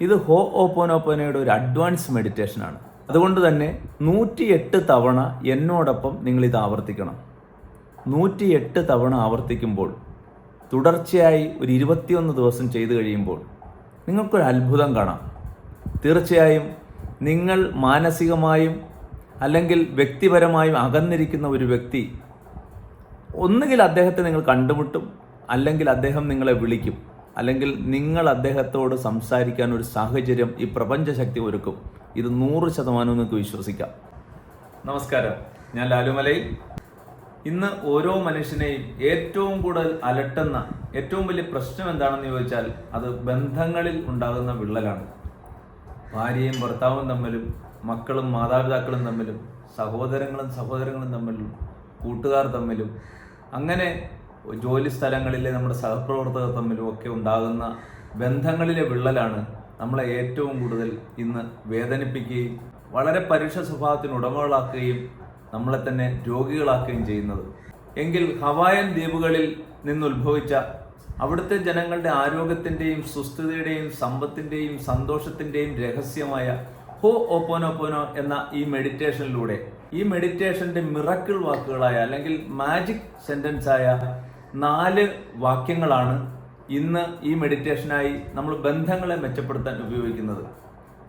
ഇത് ഹോ ഓപ്പോനോപ്പോനയുടെ ഒരു അഡ്വാൻസ് മെഡിറ്റേഷൻ ആണ്. അതുകൊണ്ട് തന്നെ നൂറ്റിയെട്ട് തവണ എന്നോടൊപ്പം നിങ്ങൾ ഇത് ആവർത്തിക്കണം. നൂറ്റിയെട്ട് തവണ ആവർത്തിക്കുമ്പോൾ തുടർച്ചയായി ഒരു ഇരുപത്തിയൊന്ന് ദിവസം ചെയ്തു കഴിയുമ്പോൾ നിങ്ങൾക്കൊരു അത്ഭുതം കാണാം. തീർച്ചയായും നിങ്ങൾ മാനസികമായും അല്ലെങ്കിൽ വ്യക്തിപരമായും അകന്നിരിക്കുന്ന ഒരു വ്യക്തി ഒന്നുകിൽ അദ്ദേഹത്തെ നിങ്ങൾ കണ്ടുമുട്ടും അല്ലെങ്കിൽ അദ്ദേഹം നിങ്ങളെ വിളിക്കും. അല്ലെങ്കിൽ നിങ്ങൾ അദ്ദേഹത്തോട് സംസാരിക്കാൻ ഒരു സാഹചര്യം ഈ പ്രപഞ്ചശക്തി ഒരുക്കും. ഇത് നൂറ് ശതമാനം നിങ്ങൾക്ക് വിശ്വസിക്കാം. നമസ്കാരം. ഞാൻ ലാലുമലൈ ഇന്ന് ഓരോ മനുഷ്യനെയും ഏറ്റവും കൂടുതൽ അലട്ടുന്ന ഏറ്റവും വലിയ പ്രശ്നം എന്താണെന്ന് ചോദിച്ചാൽ അത് ബന്ധങ്ങളിൽ ഉണ്ടാകുന്ന വിള്ളലാണ്. ഭാര്യയും ഭർത്താവും തമ്മിലും മക്കളും മാതാപിതാക്കളും തമ്മിലും സഹോദരങ്ങളും സഹോദരങ്ങളും തമ്മിലും കൂട്ടുകാർ തമ്മിലും അങ്ങനെ ജോലി സ്ഥലങ്ങളിലെ നമ്മുടെ സഹപ്രവർത്തകർ തമ്മിലും ഒക്കെ ഉണ്ടാകുന്ന ബന്ധങ്ങളിലെ വിള്ളലാണ് നമ്മളെ ഏറ്റവും കൂടുതൽ ഇന്ന് വേദനിപ്പിക്കുകയും വളരെ പരുഷ സ്വഭാവത്തിന് ഉടമകളാക്കുകയും നമ്മളെ തന്നെ രോഗികളാക്കുകയും ചെയ്യുന്നത്. എങ്കിൽ ഹവായൻ ദ്വീപുകളിൽ നിന്നുത്ഭവിച്ച അവിടുത്തെ ജനങ്ങളുടെ ആരോഗ്യത്തിന്റെയും സുസ്ഥിതിയുടെയും സമ്പത്തിന്റെയും സന്തോഷത്തിന്റെയും രഹസ്യമായ ഹോ ഓപ്പോനോപ്പോനോ എന്ന ഈ മെഡിറ്റേഷനിലൂടെ ഈ മെഡിറ്റേഷന്റെ മിറക്കിൾ വാക്കുകളായ അല്ലെങ്കിൽ മാജിക് സെന്റൻസ് ആയ നാല് വാക്യങ്ങളാണ് ഇന്ന് ഈ മെഡിറ്റേഷനായി നമ്മൾ ബന്ധങ്ങളെ മെച്ചപ്പെടുത്താൻ ഉപയോഗിക്കുന്നത്.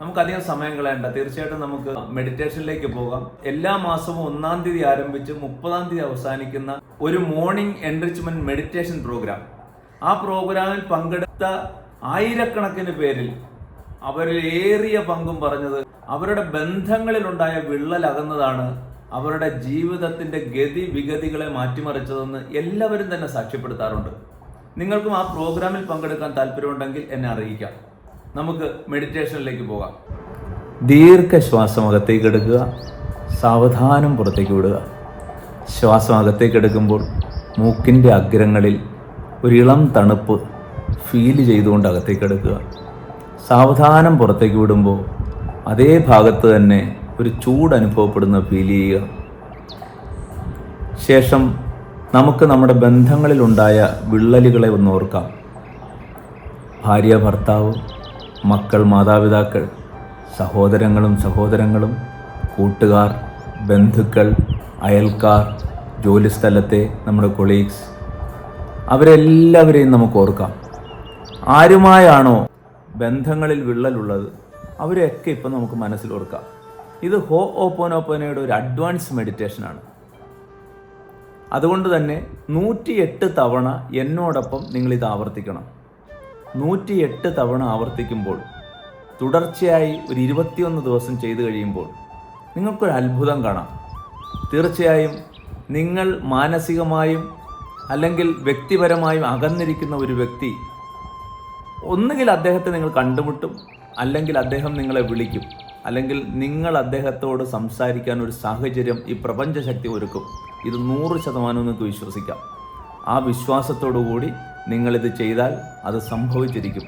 നമുക്കധികം സമയം കളയണ്ട. തീർച്ചയായിട്ടും നമുക്ക് മെഡിറ്റേഷനിലേക്ക് പോകാം. എല്ലാ മാസവും ഒന്നാം തീയതി ആരംഭിച്ച് മുപ്പതാം തീയതി അവസാനിക്കുന്ന ഒരു മോർണിംഗ് എൻറിച്ച്മെന്റ് മെഡിറ്റേഷൻ പ്രോഗ്രാം. ആ പ്രോഗ്രാമിൽ പങ്കെടുത്ത ആയിരക്കണക്കിന് പേരിൽ അവരിൽ ഏറിയ പങ്കും പറഞ്ഞത് അവരുടെ ബന്ധങ്ങളിലുണ്ടായ വിള്ളൽ അകന്നതാണ് അവരുടെ ജീവിതത്തിന്റെ ഗതി വിഗതികളെ മാറ്റിമറിച്ചതെന്ന് എല്ലാവരും തന്നെ സാക്ഷ്യപ്പെടുത്താറുണ്ട്. നിങ്ങൾക്കും ആ പ്രോഗ്രാമിൽ പങ്കെടുക്കാൻ താല്പര്യമുണ്ടെങ്കിൽ എന്നെ അറിയിക്കാം. നമുക്ക് മെഡിറ്റേഷനിലേക്ക് പോകാം. ദീർഘശ്വാസം അകത്തേക്ക് എടുക്കുക. സാവധാനം പുറത്തേക്ക് വിടുക. ശ്വാസം അകത്തേക്ക് എടുക്കുമ്പോൾ മൂക്കിന്റെ അഗ്രങ്ങളിൽ ഒരു ഇളം തണുപ്പ് ഫീൽ ചെയ്തുകൊണ്ട് അകത്തേക്ക് എടുക്കുക. സാവധാനം പുറത്തേക്ക് വിടുമ്പോൾ അതേ ഭാഗത്ത് തന്നെ ഒരു ചൂട് അനുഭവപ്പെടുന്ന ഫീൽ ചെയ്യുക. ശേഷം നമുക്ക് നമ്മുടെ ബന്ധങ്ങളിലുണ്ടായ വിള്ളലുകളെ ഒന്ന് ഓർക്കാം. ഭാര്യ ഭർത്താവ് മക്കൾ മാതാപിതാക്കൾ സഹോദരങ്ങളും സഹോദരങ്ങളും കൂട്ടുകാർ ബന്ധുക്കൾ അയൽക്കാർ ജോലിസ്ഥലത്തെ നമ്മുടെ കൊളീഗ്സ് അവരെല്ലാവരെയും നമുക്ക് ഓർക്കാം. ആരുമായാണോ ബന്ധങ്ങളിൽ വിള്ളലുള്ളത് അവരെയൊക്കെ ഇപ്പം നമുക്ക് മനസ്സിൽ ഓർക്കാം. ഇത് ഹോ ഓപ്പോനോപ്പോനയുടെ ഒരു അഡ്വാൻസ് മെഡിറ്റേഷനാണ്. അതുകൊണ്ട് തന്നെ നൂറ്റിയെട്ട് തവണ എന്നോടൊപ്പം നിങ്ങൾ ഇത് ആവർത്തിക്കണം. നൂറ്റിയെട്ട് തവണ ആവർത്തിക്കുമ്പോൾ തുടർച്ചയായി ഒരു ഇരുപത്തിയൊന്ന് ദിവസം ചെയ്തു കഴിയുമ്പോൾ നിങ്ങൾക്കൊരു അത്ഭുതം കാണാം. തീർച്ചയായും നിങ്ങൾ മാനസികമായും അല്ലെങ്കിൽ വ്യക്തിപരമായും അകന്നിരിക്കുന്ന ഒരു വ്യക്തി ഒന്നുകിൽ അദ്ദേഹത്തെ നിങ്ങൾ കണ്ടുമുട്ടും അല്ലെങ്കിൽ അദ്ദേഹം നിങ്ങളെ വിളിക്കും. അല്ലെങ്കിൽ നിങ്ങൾ അദ്ദേഹത്തോട് സംസാരിക്കാൻ ഒരു സാഹചര്യം ഈ പ്രപഞ്ചശക്തി ഒരുക്കും. ഇത് നൂറ് ശതമാനം നിങ്ങൾക്ക് വിശ്വസിക്കാം. ആ വിശ്വാസത്തോടു കൂടി നിങ്ങളിത് ചെയ്താൽ അത് സംഭവിച്ചിരിക്കും.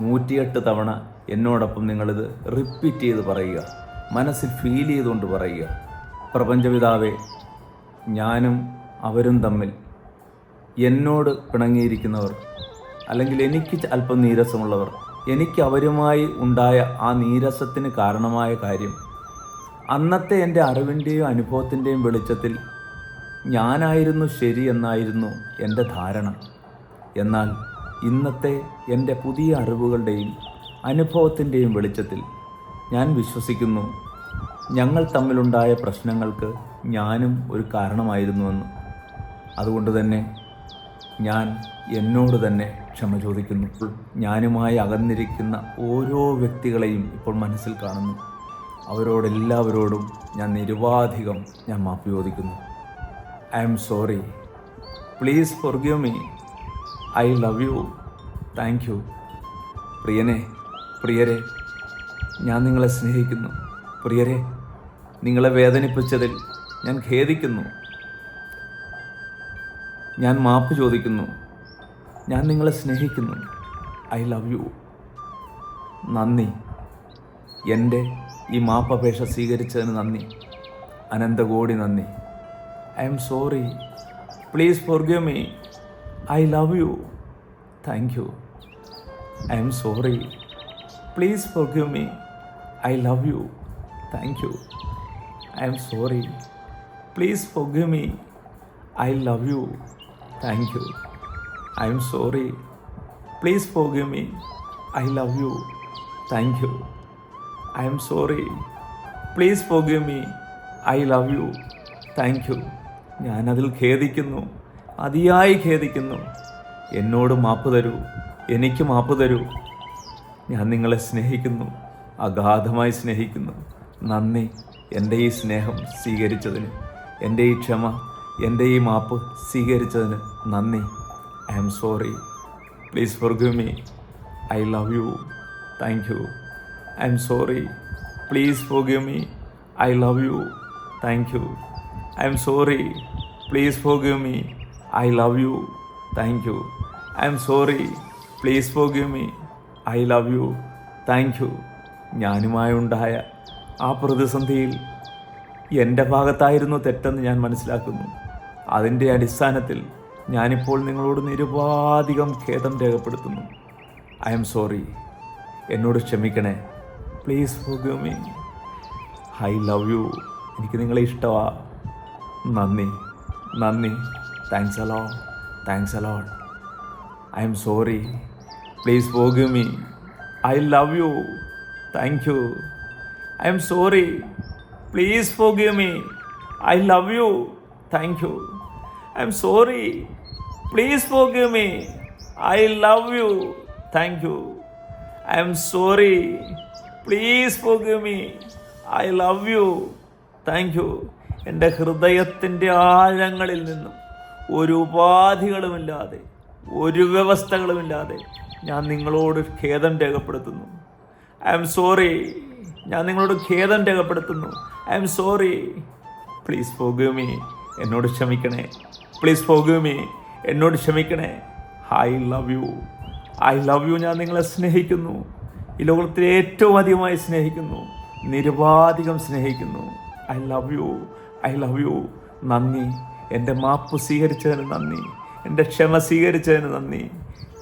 നൂറ്റിയെട്ട് തവണ എന്നോടൊപ്പം നിങ്ങളിത് റിപ്പീറ്റ് ചെയ്ത് പറയുക. മനസ്സിൽ ഫീൽ ചെയ്തുകൊണ്ട് പറയുക. പ്രപഞ്ചപിതാവേ ഞാനും അവരും തമ്മിൽ എന്നോട് പിണങ്ങിയിരിക്കുന്നവർ അല്ലെങ്കിൽ എനിക്ക് അല്പം നീരസമുള്ളവർ എനിക്ക് അവരുമായി ഉണ്ടായ ആ നീരസത്തിന് കാരണമായ കാര്യം. അന്നത്തെ എന്റെ അറിവിന്റെയും അനുഭവത്തിന്റെയും വെളിച്ചത്തിൽ ഞാനായിരുന്നു ശരി എന്നായിരുന്നു എന്റെ ധാരണ. എന്നാൽ ഇന്നത്തെ എന്റെ പുതിയ അറിവുകളുടെയും അനുഭവത്തിന്റെയും വെളിച്ചത്തിൽ ഞാൻ വിശ്വസിക്കുന്നു ഞങ്ങൾ തമ്മിലുണ്ടായ പ്രശ്നങ്ങൾക്ക് ഞാനും ഒരു കാരണമായിരുന്നുവെന്ന്. അതുകൊണ്ട് തന്നെ ഞാൻ എന്നോട് തന്നെ ക്ഷമ ചോദിക്കുന്നു. ഞാനുമായി അകന്നിരിക്കുന്ന ഓരോ വ്യക്തികളെയും ഇപ്പോൾ മനസ്സിൽ കാണുന്നു. അവരോടെല്ലാവരോടും ഞാൻ നിരുപാധികം ഞാൻ മാപ്പ് ചോദിക്കുന്നു. I am sorry. Please forgive me. I love you. Thank you. പ്രിയനെ പ്രിയരെ ഞാൻ നിങ്ങളെ സ്നേഹിക്കുന്നു. പ്രിയരെ നിങ്ങളെ വേദനിപ്പിച്ചതിൽ ഞാൻ ഖേദിക്കുന്നു. ഞാൻ മാപ്പ് ചോദിക്കുന്നു. ഞാൻ നിങ്ങളെ സ്നേഹിക്കുന്നു. I love you. നന്ദി. എന്റെ ഈ മാപ്പപേക്ഷ സ്വീകരിച്ചതിന് നന്ദി. അനന്തകോടി നന്ദി. I am sorry. Please forgive me. I love you. Thank you. I am sorry. Please forgive me. I love you. Thank you. I am sorry. Please forgive me. I love you. Thank you. I am sorry. Please forgive me I love you thank you I am sorry please forgive me I love you thank you ഞാനതിൽ ഖേദിക്കുന്നു. അതിയായി ഖേദിക്കുന്നു. എന്നോട് മാപ്പ് തരൂ. എനിക്ക് മാപ്പ് തരൂ. ഞാൻ നിങ്ങളെ സ്നേഹിക്കുന്നു. അഗാധമായി സ്നേഹിക്കുന്നു. നന്ദി. എന്റെ ഈ സ്നേഹം സ്വീകരിച്ചതിന്. എന്റെ ഈ ക്ഷമ എന്റെ ഈ മാപ്പ് സ്വീകരിച്ചതിന് നന്ദി. I am sorry. Please forgive me. I love you. Thank you. I am sorry. Please forgive me. I love you. Thank you. I am sorry. Please forgive me. I love you. Thank you. I am sorry. Please forgive me. I love you. Thank you. ഞാനുമായുണ്ടായ ആ പ്രതിസന്ധിയിൽ എന്റെ ഭാഗത്തായിരുന്നു തെറ്റെന്ന് ഞാൻ മനസ്സിലാക്കുന്നു. അതിന്റെ അടിസ്ഥാനത്തിൽ ഞാനിപ്പോൾ നിങ്ങളോട് നിരുപാധികം ഖേദം രേഖപ്പെടുത്തുന്നു. I am sorry. എന്നോട് ക്ഷമിക്കണേ. Please forgive me. I love you. എനിക്ക് നിങ്ങളെ ഇഷ്ടമാ നന്ദി. നന്ദി. Thanks a lot thanks a lot I am sorry. Please forgive me. I love you. Thank you. I am sorry. Please forgive me. I love you. Thank you. I am sorry please forgive me I love you thank you I am sorry please forgive me I love you thank you എന്റെ ഹൃദയത്തിന്റെ ആഴങ്ങളിൽ നിന്നും ഒരു ഉപാധികളുമില്ലാതെ ഒരു വ്യവസ്ഥകളുമില്ലാതെ ഞാൻ നിങ്ങളോട് ഖേദം രേഖപ്പെടുത്തുന്നു. ഐ എം സോറി ഞാൻ നിങ്ങളോട് ഖേദം രേഖപ്പെടുത്തുന്നു. I am sorry please me. എന്നോട് ക്ഷമിക്കണേ. പ്ലീസ് forgive മീ എന്നോട് ക്ഷമിക്കണേ. I love you I love you ഞാൻ നിങ്ങളെ സ്നേഹിക്കുന്നു. ഈ ലോകത്തിൽ ഏറ്റവും അധികമായി സ്നേഹിക്കുന്നു. നിരവാധികം സ്നേഹിക്കുന്നു. I love you I love you നന്ദി. എന്റെ മാപ്പ് സ്വീകരിച്ചതിന് നന്ദി. എന്റെ ക്ഷമ സ്വീകരിച്ചതിന് നന്ദി.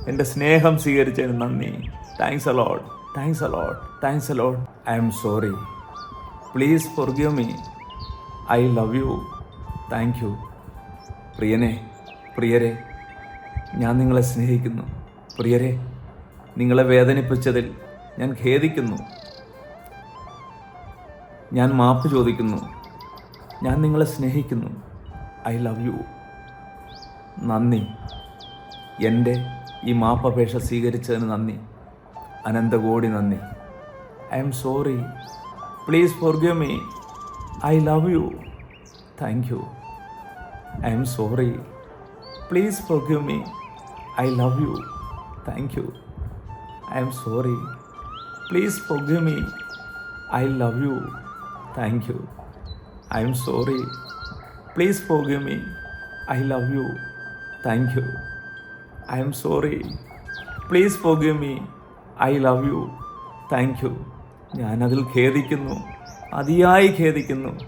എന്റെ സ്നേഹം സ്വീകരിച്ചതിന് നന്ദി. Thanks a lot thanks a lot thanks a lot I'm sorry please forgive me I love you thank you പ്രിയനെ പ്രിയരെ ഞാൻ നിങ്ങളെ സ്നേഹിക്കുന്നു. പ്രിയരെ നിങ്ങളെ വേദനിപ്പിച്ചതിൽ ഞാൻ ഖേദിക്കുന്നു. ഞാൻ മാപ്പ് ചോദിക്കുന്നു. ഞാൻ നിങ്ങളെ സ്നേഹിക്കുന്നു. I love you. നന്ദി. എന്റെ ഈ മാപ്പപേക്ഷ സ്വീകരിച്ചതിന് നന്ദി. അനന്തകോടി നന്ദി. I'm sorry. Please forgive me. I love you. Thank you. I'm sorry. Please forgive me. I love you. Thank you. I'm sorry. Please forgive me. I love you. Thank you. I'm sorry. Please forgive me. I love you. Thank you. I'm sorry. Please forgive me. I love you. Thank you. ഞാനതിൽ ഖേദിക്കുന്നു. അതിയായി ഖേദിക്കുന്നു.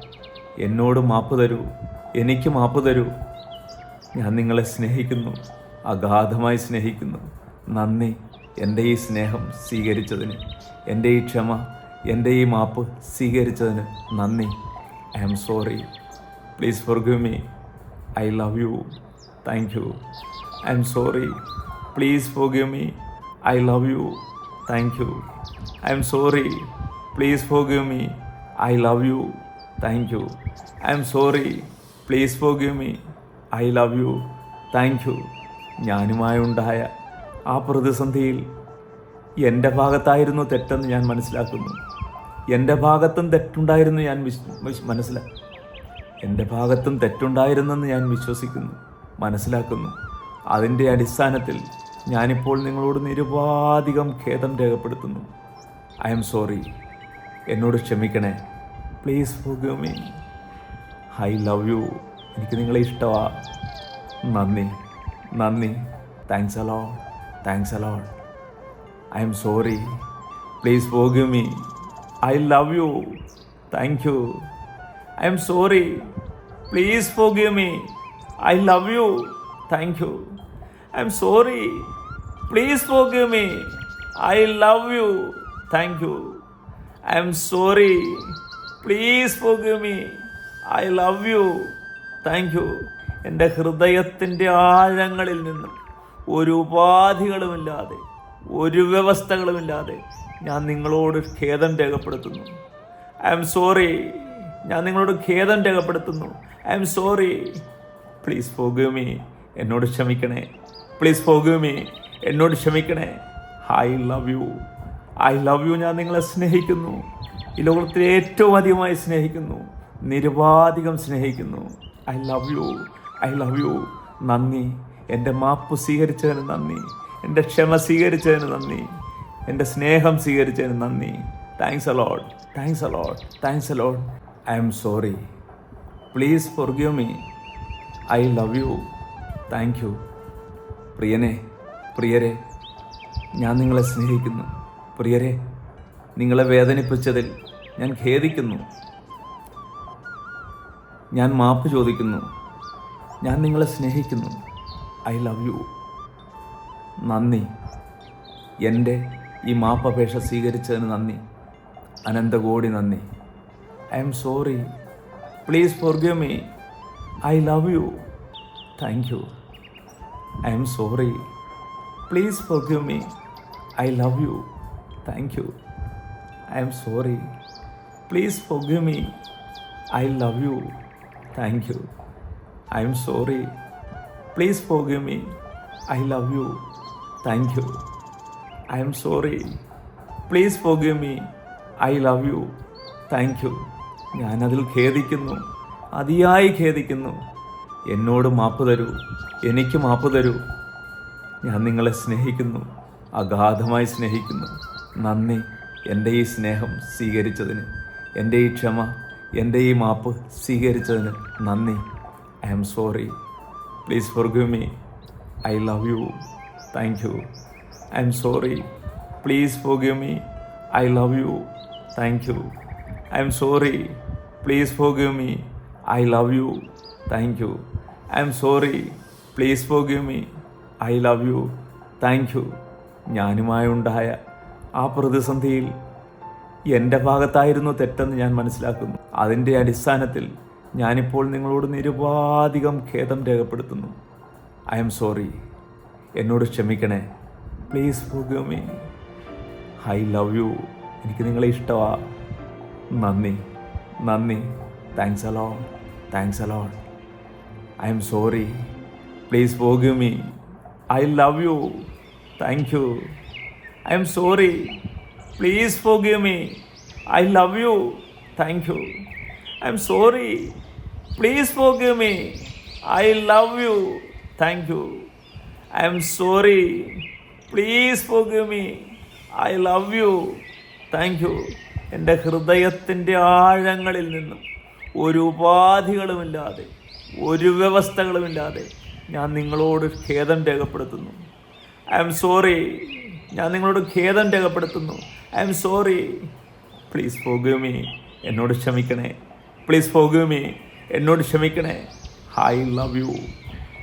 എന്നോട് മാപ്പ് തരൂ. എനിക്ക് മാപ്പ് തരൂ. ഞാൻ നിങ്ങളെ സ്നേഹിക്കുന്നു അഗാധമായി സ്നേഹിക്കുന്നു. നന്ദി എന്റെ ഈ സ്നേഹം സ്വീകരിച്ചതിന്. എന്റെ ഈ ക്ഷമ എന്റെ ഈ മാപ്പ് സ്വീകരിച്ചതിന് നന്ദി. I am sorry. Please forgive me. I love you. Thank you. I'm sorry. Please forgive me. I love you. Thank you. I'm sorry. Please forgive me. I love you. Thank you. I'm sorry. Please for forgive me I love you thank you ഞാനുമായുണ്ടായ ആ പ്രതിസന്ധിയിൽ എന്റെ ഭാഗത്തായിരുന്നു തെറ്റെന്ന് ഞാൻ മനസ്സിലാക്കുന്നു. എന്റെ ഭാഗത്തും തെറ്റുണ്ടായിരുന്നു ഞാൻ വിശ് മനസ്സിലാ എന്റെ ഭാഗത്തും തെറ്റുണ്ടായിരുന്നെന്ന് ഞാൻ വിശ്വസിക്കുന്നു മനസ്സിലാക്കുന്നു. അതിന്റെ അടിസ്ഥാനത്തിൽ ഞാനിപ്പോൾ നിങ്ങളോട് നിരുപാധികം ഖേദം രേഖപ്പെടുത്തുന്നു. ഐ എം സോറി എന്നോട് ക്ഷമിക്കണേ. Please forgive me. I love you എനിക്ക് നിങ്ങളെ ഇഷ്ടമാ നന്ദി. നന്ദി. Thanks a lot thanks a lot I'm sorry please forgive me. I love you thank you I'm sorry please forgive me. I love you thank you I'm sorry please forgive me. I love you thank you I'm sorry please forgive me I love you thank you എന്റെ ഹൃദയത്തിന്റെ ആഴങ്ങളിൽ നിന്നും ഒരു ഉപാധികളുമില്ലാതെ ഒരു വ്യവസ്ഥകളുമില്ലാതെ ഞാൻ നിങ്ങളോട് ഖേദം രേഖപ്പെടുത്തുന്നു. ഐ എം സോറി ഞാൻ നിങ്ങളോട് ഖേദം രേഖപ്പെടുത്തുന്നു. I'm sorry please forgive me എന്നോട് ക്ഷമിക്കണേ. പ്ലീസ് ഫോർഗിവ് മീ എന്നോട് ക്ഷമിക്കണേ. I love you I love you ഞാൻ നിങ്ങളെ സ്നേഹിക്കുന്നു. ഈ ലോകത്തിൽ ഏറ്റവും അധികമായി സ്നേഹിക്കുന്നു. നിരുപാധികം സ്നേഹിക്കുന്നു. I love you I love you നന്ദി. എന്റെ മാപ്പ് സ്വീകരിച്ചതിന് നന്ദി. എന്റെ ക്ഷമ സ്വീകരിച്ചതിന് നന്ദി. എന്റെ സ്നേഹം സ്വീകരിച്ചതിന് നന്ദി. Thanks a lot thanks a lot thanks a lot I'm sorry please forgive me I love you thank you പ്രിയനെ പ്രിയരെ ഞാൻ നിങ്ങളെ സ്നേഹിക്കുന്നു. പ്രിയരെ നിങ്ങളെ വേദനിപ്പിച്ചതിൽ ഞാൻ ഖേദിക്കുന്നു. ഞാൻ മാപ്പ് ചോദിക്കുന്നു. ഞാൻ നിങ്ങളെ സ്നേഹിക്കുന്നു. I love you. നന്ദി. എന്റെ ഈ മാപ്പപേക്ഷ സ്വീകരിച്ചതിന് നന്ദി. അനന്തകോടി നന്ദി. I'm sorry. Please forgive me. I love you. Thank you. I'm sorry. Please forgive me. I love you. Thank you. I'm sorry. Please forgive me. I love you. Thank you I'm sorry please forgive me I love you thank you I'm sorry please forgive me I love you thank you ഞാനതിൽ ഖേദിക്കുന്നു. അതിയായി ഖേദിക്കുന്നു. എന്നോട് മാപ്പ് തരൂ. എനിക്ക് മാപ്പ് തരൂ. ഞാൻ നിങ്ങളെ സ്നേഹിക്കുന്നു. അഗാധമായി സ്നേഹിക്കുന്നു. നന്ദി. എന്റെ ഈ സ്നേഹം സ്വീകരിച്ചതിന്. എന്റെ ഈ ക്ഷമ എന്റെ ഈ മാപ്പ് സ്വീകരിച്ചതിന് നന്ദി. I'm sorry. Please forgive me. I love you. Thank you. I'm sorry. Please forgive me. I love you. Thank you. I'm sorry. Please forgive me. I love you. Thank you. I'm sorry. Please forgive me. I love you. Thank you. ഞാനുമായുണ്ടായ ആ പ്രതിസന്ധിയിൽ എന്റെ ഭാഗത്തായിരുന്നു തെറ്റെന്ന് ഞാൻ മനസ്സിലാക്കുന്നു. അതിന്റെ അടിസ്ഥാനത്തിൽ ഞാനിപ്പോൾ നിങ്ങളോട് നിരുപാധികം ഖേദം രേഖപ്പെടുത്തുന്നു. I'm sorry. എന്നോട് ക്ഷമിക്കണേ. Please forgive me. I love you. എനിക്ക് നിങ്ങളെ ഇഷ്ടമാ നന്ദി. നന്ദി. Thanks a lot thanks a lot I'm sorry. Please forgive me. I love you. Thank you. I'm sorry. Please forgive me I love you thank you I'm sorry please forgive me I love you thank you I'm sorry please forgive me I love you thank you എന്റെ ഹൃദയത്തിന്റെ ആഴങ്ങളിൽ നിന്നും ഒരു ഉപാധികളുമില്ലാതെ ഒരു വ്യവസ്ഥകളുമില്ലാതെ ഞാൻ നിങ്ങളോട് ഖേദം രേഖപ്പെടുത്തുന്നു. ഐ എം സോറി ഞാൻ നിങ്ങളോട് ഖേദം രേഖപ്പെടുത്തുന്നു. I'm sorry. Please forgive me. എന്നോട് ക്ഷമിക്കണേ. Please forgive me. എന്നോട് ക്ഷമിക്കണേ. I love you.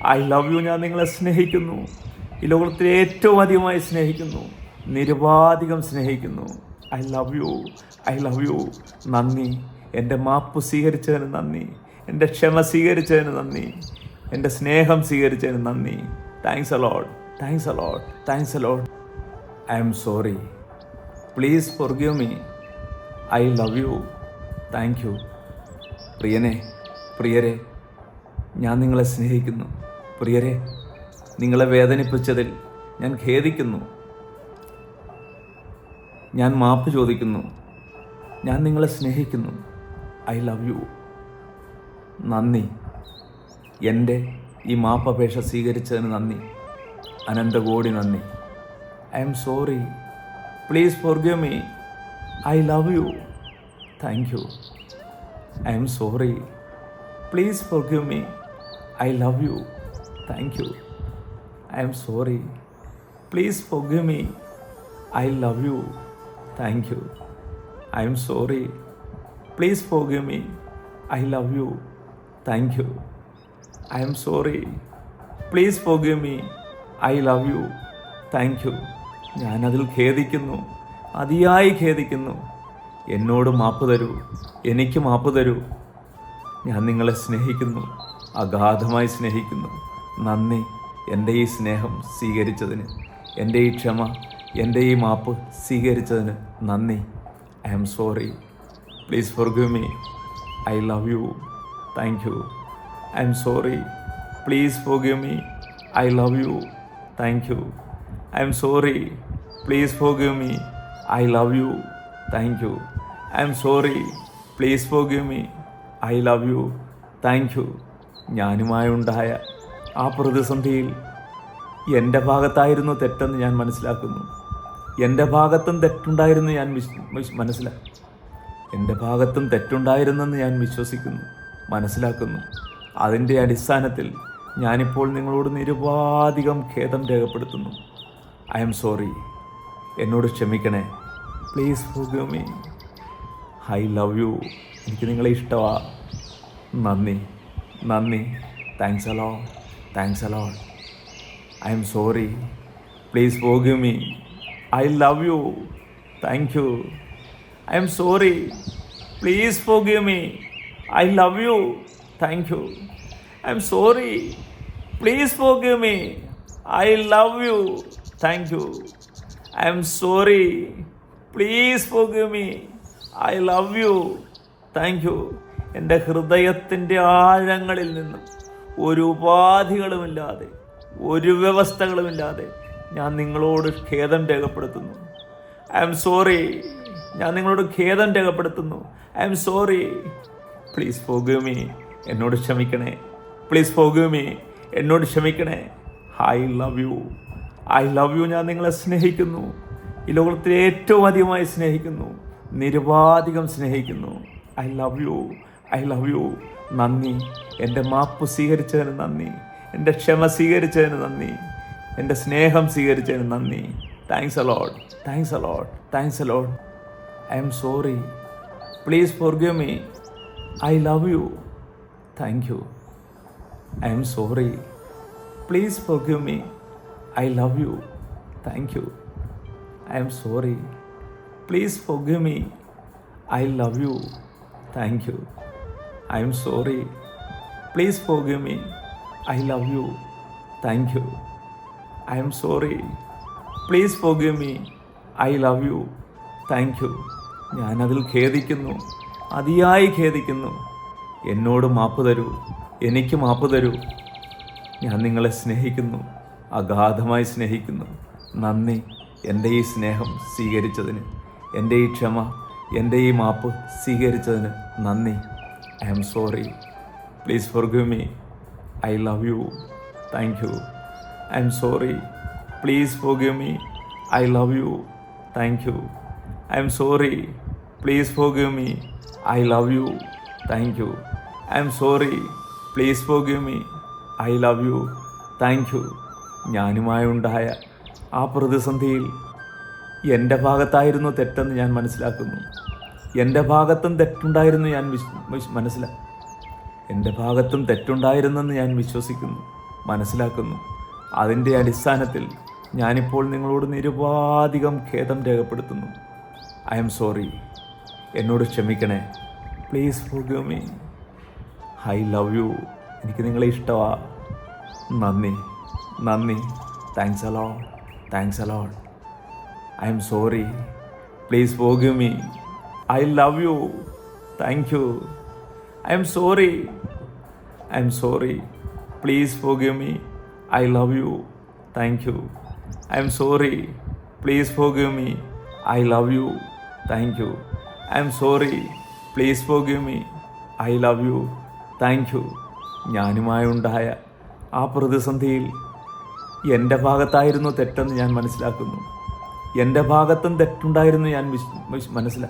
I love you ഞാൻ നിങ്ങളെ സ്നേഹിക്കുന്നു. ഈ ലോകത്തിൽ ഏറ്റവും അധികമായി സ്നേഹിക്കുന്നു. നിരവാധികം സ്നേഹിക്കുന്നു. I love you. I love you. നന്ദി. എന്റെ മാപ്പ് സ്വീകരിച്ചതിന് നന്ദി. എന്റെ ക്ഷമ സ്വീകരിച്ചതിന് നന്ദി. എന്റെ സ്നേഹം സ്വീകരിച്ചതിന് നന്ദി. Thanks a lot thanks a lot thanks a lot I'm sorry please forgive me I love you thank you പ്രിയനെ പ്രിയരെ ഞാൻ നിങ്ങളെ സ്നേഹിക്കുന്നു. പ്രിയരെ നിങ്ങളെ വേദനിപ്പിച്ചതിൽ ഞാൻ ഖേദിക്കുന്നു. ഞാൻ മാപ്പ് ചോദിക്കുന്നു. ഞാൻ നിങ്ങളെ സ്നേഹിക്കുന്നു. ഐ ലവ് യു നന്ദി. എന്റെ ഈ മാപ്പപേക്ഷ സ്വീകരിച്ചതിന് നന്ദി. അനന്തകോടി നന്ദി. I'm sorry Please forgive me. I love you. Thank you. I am sorry. Please forgive me. I love you. Thank you. I am sorry. Please forgive me. I love you. Thank you. I am sorry. Please forgive me. I love you. Thank you. I am sorry. Please forgive me. I love you. Thank you. ഞാനതിൽ ഖേദിക്കുന്നു. അതിയായി ഖേദിക്കുന്നു. എന്നോട് മാപ്പ് തരൂ. എനിക്ക് മാപ്പ് തരൂ. ഞാൻ നിങ്ങളെ സ്നേഹിക്കുന്നു. അഗാധമായി സ്നേഹിക്കുന്നു. നന്ദി. എന്റെ ഈ സ്നേഹം സ്വീകരിച്ചതിന്. എന്റെ ഈ ക്ഷമ എന്റെ ഈ മാപ്പ് സ്വീകരിച്ചതിന് നന്ദി. I am sorry. Please forgive me. I love you. Thank you. I'm sorry. Please forgive me. I love you. Thank you. I'm sorry. Please forgive me. I love you. Thank you. I'm sorry. Please forgive me. I love you. Thank you. ഞാനുമായുണ്ടായ ആ പ്രതിസന്ധിയിൽ എന്റെ ഭാഗത്തായിരുന്നു തെറ്റെന്ന് ഞാൻ മനസ്സിലാക്കുന്നു. എന്റെ ഭാഗത്തും തെറ്റുണ്ടായിരുന്നു ഞാൻ മനസ്സിലാക്കി എന്റെ ഭാഗത്തും തെറ്റുണ്ടായിരുന്നെന്ന് ഞാൻ വിശ്വസിക്കുന്നു മനസ്സിലാക്കുന്നു. അതിന്റെ അടിസ്ഥാനത്തിൽ ഞാനിപ്പോൾ നിങ്ങളോട് നിരുപാധികം ഖേദം രേഖപ്പെടുത്തുന്നു. ഐ എം സോറി എന്നോട് ക്ഷമിക്കണേ. Please forgive me I love you എനിക്ക് നിങ്ങളെ ഇഷ്ടമാ നന്ദി. നന്ദി. Thanks a lot thanks a lot I'm sorry please forgive me I love you thank you I'm sorry please forgive me I love you thank you I'm sorry please forgive me I love you thank you I'm sorry please forgive me I love you thank you എന്റെ ഹൃദയത്തിന്റെ ആഴങ്ങളിൽ നിന്നും ഒരു ഉപാധികളുമില്ലാതെ ഒരു വ്യവസ്ഥകളുമില്ലാതെ ഞാൻ നിങ്ങളോട് ഖേദം രേഖപ്പെടുത്തുന്നു. ഐ എം സോറി ഞാൻ നിങ്ങളോട് ഖേദം രേഖപ്പെടുത്തുന്നു. I'm sorry please forgive me എന്നോട് ക്ഷമിക്കണേ. പ്ലീസ് ഫോഗീവ് മീ എന്നോട് ക്ഷമിക്കണേ. I love you I love you ഞാൻ നിങ്ങളെ സ്നേഹിക്കുന്നു. ഈ ലോകത്തിൽ ഏറ്റവും അധികമായി സ്നേഹിക്കുന്നു. നിരുപാധികം സ്നേഹിക്കുന്നു. I love you I love you. നന്ദി. എന്റെ മാപ്പ് സ്വീകരിച്ചതിന് നന്ദി. എന്റെ ക്ഷമ സ്വീകരിച്ചതിന് നന്ദി. എന്റെ സ്നേഹം സ്വീകരിച്ചതിന് നന്ദി. Thanks a lot thanks a lot thanks a lot I'm sorry please forgive me I love you thank you I'm sorry please forgive me I love you thank you I'm sorry please forgive me I love you thank you I'm sorry please forgive me I love you thank you I'm sorry please forgive me I love you thank you ഞാനതിൽ ഖേദിക്കുന്നു. അതിയായി ഖേദിക്കുന്നു. എന്നോട് മാപ്പ് തരൂ. എനിക്ക് മാപ്പ് തരൂ. ഞാൻ നിങ്ങളെ സ്നേഹിക്കുന്നു. അഗാധമായി സ്നേഹിക്കുന്നു. നന്ദി. എന്റെ ഈ സ്നേഹം സ്വീകരിച്ചതിന്. എന്റെ ഈ ക്ഷമ എന്റെ ഈ മാപ്പ് സ്വീകരിച്ചതിന് നന്ദി. I'm sorry. Please forgive me. I love you. Thank you. I'm sorry. Please forgive me. I love you. Thank you. I'm sorry. Please forgive me. I love you. Thank you. I'm sorry. Please forgive me. I love you. Thank you. ഞാനുമായുണ്ടായ ആ പ്രതിസന്ധിയിൽ എന്റെ ഭാഗത്തായിരുന്നു തെറ്റെന്ന് ഞാൻ മനസ്സിലാക്കുന്നു. എന്റെ ഭാഗത്തും തെറ്റുണ്ടായിരുന്നു ഞാൻ മനസ്സിലാ എന്റെ ഭാഗത്തും തെറ്റുണ്ടായിരുന്നെന്ന് ഞാൻ വിശ്വസിക്കുന്നു മനസ്സിലാക്കുന്നു. അതിന്റെ അടിസ്ഥാനത്തിൽ ഞാനിപ്പോൾ നിങ്ങളോട് നിരുപാധികം ഖേദം രേഖപ്പെടുത്തുന്നു. I'm sorry. എന്നോട് ക്ഷമിക്കണേ. Please forgive me. I love you. എനിക്ക് നിങ്ങളെ ഇഷ്ടമാണ് നന്ദി. നന്ദി thanks a lot thanks a lot I'm sorry please forgive me I love you thank you I'm sorry I'm sorry please forgive me I love you thank you I'm sorry please forgive me I love you thank you I'm sorry please forgive me I love you thank you ഞാനുമായുണ്ടായ ആ പ്രതിസന്ധിയിൽ എന്റെ ഭാഗത്തായിരുന്നു തെറ്റെന്ന് ഞാൻ മനസ്സിലാക്കുന്നു. എന്റെ ഭാഗത്തും തെറ്റുണ്ടായിരുന്നു ഞാൻ മനസ്സിലാ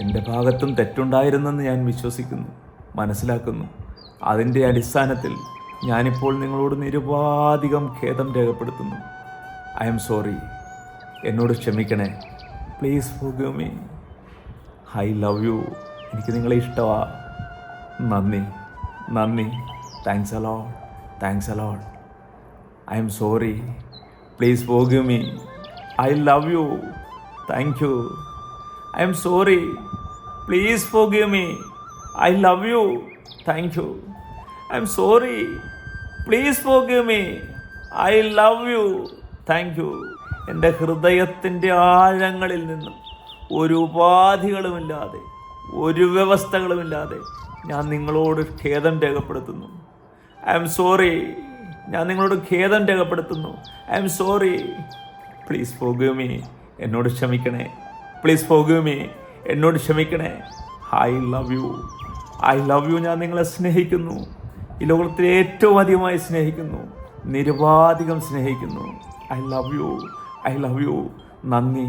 എന്റെ ഭാഗത്തും തെറ്റുണ്ടായിരുന്നെന്ന് ഞാൻ വിശ്വസിക്കുന്നു മനസ്സിലാക്കുന്നു. അതിന്റെ അടിസ്ഥാനത്തിൽ ഞാനിപ്പോൾ നിങ്ങളോട് നിരുപാധികം ഖേദം രേഖപ്പെടുത്തുന്നു. I'm sorry. എന്നോട് ക്ഷമിക്കണേ. Please forgive me. I love you. എനിക്ക് നിങ്ങളെ ഇഷ്ടമാണ് നന്ദി. നന്ദി. Thanks a lot thanks a lot I'm sorry please forgive me I love you thank you I'm sorry please forgive me I love you thank you I'm sorry please forgive me I love you thank you എന്റെ ഹൃദയത്തിന്റെ ആഴങ്ങളിൽ നിന്നും ഒരു ഉപാധികളുമില്ലാതെ ഒരു വ്യവസ്ഥകളുമില്ലാതെ ഞാൻ നിങ്ങളോട് ഖേദം രേഖപ്പെടുത്തുന്നു. ഐ എം സോറി ഞാൻ നിങ്ങളോട് ഖേദം രേഖപ്പെടുത്തുന്നു. ഐ എം സോറി പ്ലീസ് പോകുമേ എന്നോട് ക്ഷമിക്കണേ. പ്ലീസ് പോകുമേ എന്നോട് ക്ഷമിക്കണേ. I love you I love you ഞാൻ നിങ്ങളെ സ്നേഹിക്കുന്നു. ഈ ലോകത്തിൽ ഏറ്റവും അധികമായി സ്നേഹിക്കുന്നു. നിരവാധികം സ്നേഹിക്കുന്നു. I love you I love you നന്ദി.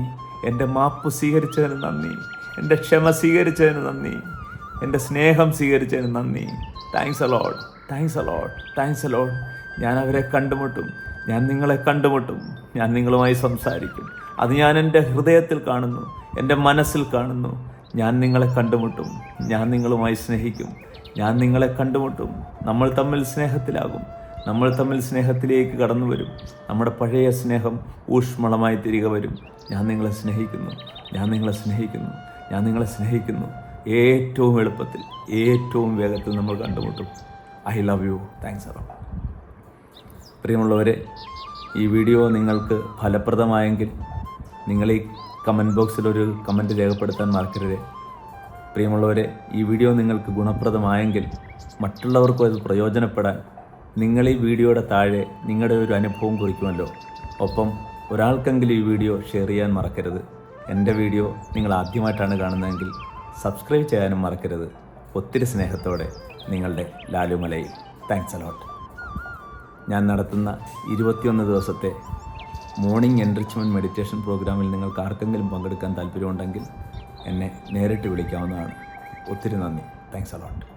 എന്റെ മാപ്പ് സ്വീകരിച്ചതിന് നന്ദി. എന്റെ ക്ഷമ സ്വീകരിച്ചതിന് നന്ദി. എന്റെ സ്നേഹം സ്വീകരിച്ചതിന് നന്ദി. Thanks a lot thanks a lot thanks a lot ഞാൻ അവരെ കണ്ടുമുട്ടും. ഞാൻ നിങ്ങളെ കണ്ടുമുട്ടും. ഞാൻ നിങ്ങളുമായി സംസാരിക്കും. അത് ഞാൻ എന്റെ ഹൃദയത്തിൽ കാണുന്നു. എന്റെ മനസ്സിൽ കാണുന്നു. ഞാൻ നിങ്ങളെ കണ്ടുമുട്ടും. ഞാൻ നിങ്ങളുമായി സ്നേഹിക്കും. ഞാൻ നിങ്ങളെ കണ്ടുമുട്ടും. നമ്മൾ തമ്മിൽ സ്നേഹത്തിലാകും. നമ്മൾ തമ്മിൽ സ്നേഹത്തിലേക്ക് കടന്നു വരും. നമ്മുടെ പഴയ സ്നേഹം ഊഷ്മളമായി തിരികെ വരും. ഞാൻ നിങ്ങളെ സ്നേഹിക്കുന്നു. ഞാൻ നിങ്ങളെ സ്നേഹിക്കുന്നു. ഞാൻ നിങ്ങളെ സ്നേഹിക്കുന്നു. ഏറ്റവും എളുപ്പത്തിൽ ഏറ്റവും വേഗത്തിൽ നമ്മൾ കണ്ടുമുട്ടും. I love you. Thanks a lot പ്രിയമുള്ളവരെ ഈ വീഡിയോ നിങ്ങൾക്ക് ഫലപ്രദമായെങ്കിൽ നിങ്ങൾ ഈ കമന്റ് ബോക്സിലൊരു കമന്റ് രേഖപ്പെടുത്താൻ മറക്കരുത്. പ്രിയമുള്ളവരെ ഈ വീഡിയോ നിങ്ങൾക്ക് ഗുണപ്രദമായെങ്കിൽ മറ്റുള്ളവർക്കും അത് പ്രയോജനപ്പെടാൻ നിങ്ങൾ ഈ വീഡിയോയുടെ താഴെ നിങ്ങളുടെ ഒരു അനുഭവം കുറിക്കുമല്ലോ. ഒപ്പം ഒരാൾക്കെങ്കിലും ഈ വീഡിയോ ഷെയർ ചെയ്യാൻ മറക്കരുത്. എന്റെ വീഡിയോ നിങ്ങൾ ആദ്യമായിട്ടാണ് കാണുന്നതെങ്കിൽ സബ്സ്ക്രൈബ് ചെയ്യാനും മറക്കരുത്. ഒത്തിരി സ്നേഹത്തോടെ നിങ്ങളുടെ ലാലുമലയിൽ. താങ്ക്സ് അലോട്ട് ഞാൻ നടത്തുന്ന ഇരുപത്തിയൊന്ന് ദിവസത്തെ മോർണിംഗ് എൻറിച്ച്മെന്റ് മെഡിറ്റേഷൻ പ്രോഗ്രാമിൽ നിങ്ങൾക്ക് ആർക്കെങ്കിലും പങ്കെടുക്കാൻ താല്പര്യമുണ്ടെങ്കിൽ എന്നെ നേരിട്ട് വിളിക്കാവുന്നതാണ്. ഒത്തിരി നന്ദി. Thanks allot